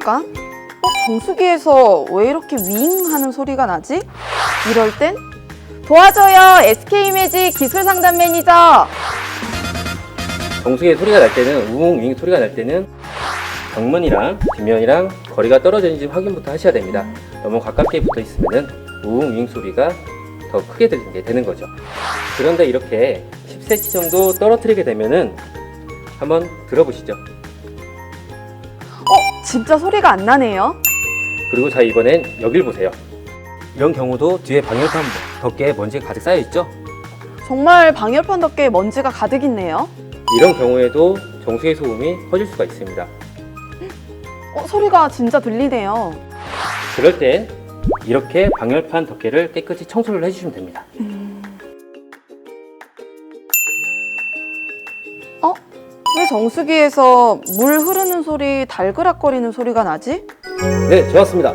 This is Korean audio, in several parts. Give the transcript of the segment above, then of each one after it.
잠깐. 어, 정수기에서 왜 이렇게 윙 하는 소리가 나지? 이럴 땐 도와줘요. SK이미지 기술 상담 매니저. 정수기에 소리가 날 때는 우웅 윙 소리가 날 때는 벽면이랑 뒷면이랑 거리가 떨어지는지 확인부터 하셔야 됩니다. 너무 가깝게 붙어 있으면은 우웅 윙 소리가 더 크게 들리게 되는 거죠. 그런데 이렇게 10cm 정도 떨어뜨리게 되면은 한번 들어보시죠. 어, 진짜 소리가 안 나네요. 그리고 자 이번엔 여길 보세요. 이런 경우도 뒤에 방열판 덮개에 먼지가 가득 쌓여 있죠. 정말 방열판 덮개에 먼지가 가득 있네요. 이런 경우에도 정수기 소음이 퍼질 수가 있습니다. 어, 소리가 진짜 들리네요. 그럴 땐 이렇게 방열판 덮개를 깨끗이 청소를 해주시면 됩니다. 어? 정수기에서 물 흐르는 소리, 달그락거리는 소리가 나지? 네, 좋았습니다.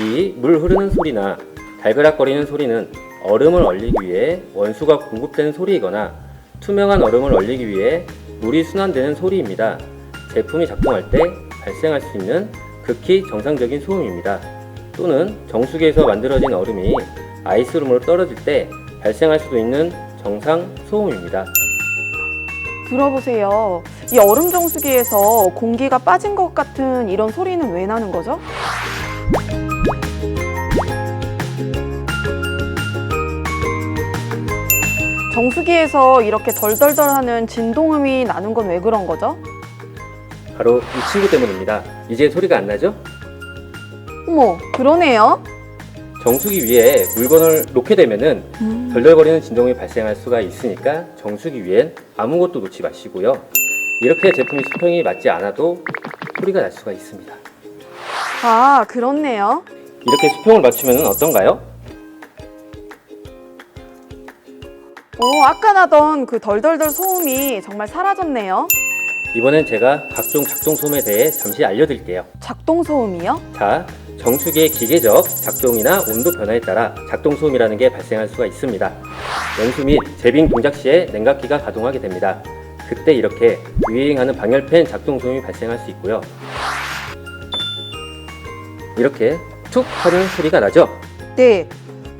이 물 흐르는 소리나 달그락거리는 소리는 얼음을 얼리기 위해 원수가 공급되는 소리이거나 투명한 얼음을 얼리기 위해 물이 순환되는 소리입니다. 제품이 작동할 때 발생할 수 있는 극히 정상적인 소음입니다. 또는 정수기에서 만들어진 얼음이 아이스룸으로 떨어질 때 발생할 수도 있는 정상 소음입니다. 들어보세요. 이 얼음 정수기에서 공기가 빠진 것 같은 이런 소리는 왜 나는 거죠? 정수기에서 이렇게 덜덜덜하는 진동음이 나는 건 왜 그런 거죠? 바로 이 친구 때문입니다. 이제 소리가 안 나죠? 어머, 그러네요. 정수기 위에 물건을 놓게 되면은 덜덜거리는 진동이 발생할 수가 있으니까 정수기 위엔 아무것도 놓지 마시고요. 이렇게 제품이 수평이 맞지 않아도 소리가 날 수가 있습니다. 아, 그렇네요. 이렇게 수평을 맞추면 어떤가요? 오, 아까 나던 그 덜덜덜 소음이 정말 사라졌네요. 이번엔 제가 각종 작동 소음에 대해 잠시 알려드릴게요. 작동 소음이요? 자, 정수기의 기계적 작동이나 온도 변화에 따라 작동 소음이라는 게 발생할 수가 있습니다. 연수 및 제빙 동작 시에 냉각기가 가동하게 됩니다. 그때 이렇게 유행하는 방열팬 작동 소음이 발생할 수 있고요. 이렇게 툭 하는 소리가 나죠? 네,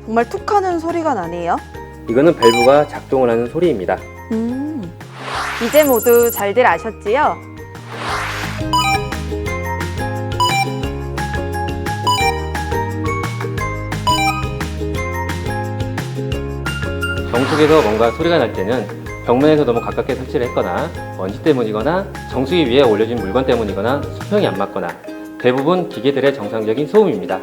정말 툭 하는 소리가 나네요. 이거는 밸브가 작동을 하는 소리입니다. 음, 이제 모두 잘들 아셨지요? 정수기에서 뭔가 소리가 날 때는 벽면에서 너무 가깝게 설치를 했거나 먼지 때문이거나 정수기 위에 올려진 물건 때문이거나 수평이 안 맞거나 대부분 기계들의 정상적인 소음입니다.